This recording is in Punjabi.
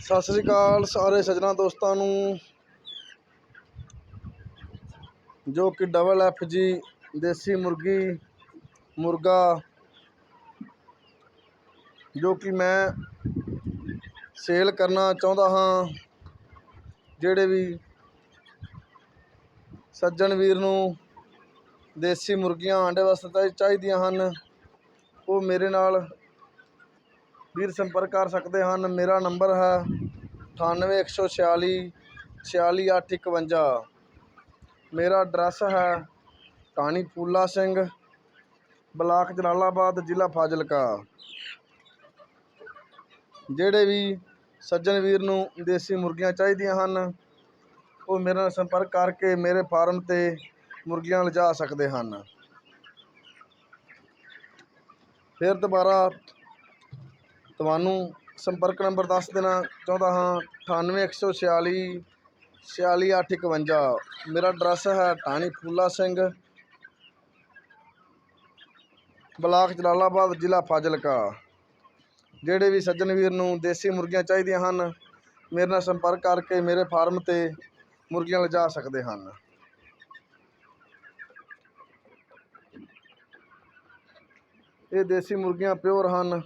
ਸਤਿ ਸ੍ਰੀ ਅਕਾਲ ਸਾਰੇ ਸੱਜਣਾ ਦੋਸਤਾਂ ਨੂੰ, ਜੋ ਕਿ ਡਬਲ ਐਫ ਜੀ ਦੇਸੀ ਮੁਰਗੀ, ਮੁਰਗਾ, ਜੋ ਕਿ ਮੈਂ ਸੇਲ ਕਰਨਾ ਚਾਹੁੰਦਾ ਹਾਂ, ਜਿਹੜੇ ਵੀ ਸੱਜਣ ਵੀਰ ਨੂੰ ਦੇਸੀ ਮੁਰਗੀਆਂ ਆਂਡੇ ਵਾਸਤੇ ਚਾਹੀ- ਚਾਹੀਦੀਆਂ ਹਨ, ਉਹ ਮੇਰੇ ਨਾਲ ਵੀਰ ਸੰਪਰਕ ਕਰ ਸਕਦੇ ਹਨ। ਮੇਰਾ ਨੰਬਰ ਹੈ 98146 46851 ਮੇਰਾ ਐਡਰੈਸ ਹੈ ਟਾਣੀ ਫੂਲਾ ਸਿੰਘ, ਬਲਾਕ ਜਲਾਲਾਬਾਦ, ਜ਼ਿਲ੍ਹਾ ਫਾਜ਼ਿਲਕਾ। ਜਿਹੜੇ ਵੀ ਸੱਜਣ ਵੀਰ ਨੂੰ ਦੇਸੀ ਮੁਰਗੀਆਂ ਚਾਹੀਦੀਆਂ ਹਨ, ਉਹ ਮੇਰੇ ਨਾਲ ਸੰਪਰਕ ਕਰਕੇ ਮੇਰੇ ਫਾਰਮ ਤੇ ਮੁਰਗੀਆਂ ਲਿਜਾ ਸਕਦੇ ਹਨ। ਫਿਰ ਦੁਬਾਰਾ ਤੁਹਾਨੂੰ ਸੰਪਰਕ ਨੰਬਰ ਦੱਸ ਦੇਣਾ ਚਾਹੁੰਦਾ ਹਾਂ 98146 46851 ਮੇਰਾ ਐਡਰੈਸ ਹੈ ਟਾਣੀ ਫੂਲਾ ਸਿੰਘ, ਬਲਾਕ ਜਲਾਲਾਬਾਦ, ਜ਼ਿਲ੍ਹਾ ਫਾਜ਼ਿਲਕਾ। ਜਿਹੜੇ ਵੀ ਸੱਜਣ ਵੀਰ ਨੂੰ ਦੇਸੀ ਮੁਰਗੀਆਂ ਚਾਹੀਦੀਆਂ ਹਨ, ਮੇਰੇ ਨਾਲ ਸੰਪਰਕ ਕਰਕੇ ਮੇਰੇ ਫਾਰਮ ਤੇ ਮੁਰਗੀਆਂ ਲਿਜਾ ਸਕਦੇ ਹਨ। ਇਹ ਦੇਸੀ ਮੁਰਗੀਆਂ ਪਿਓਰ ਹਨ।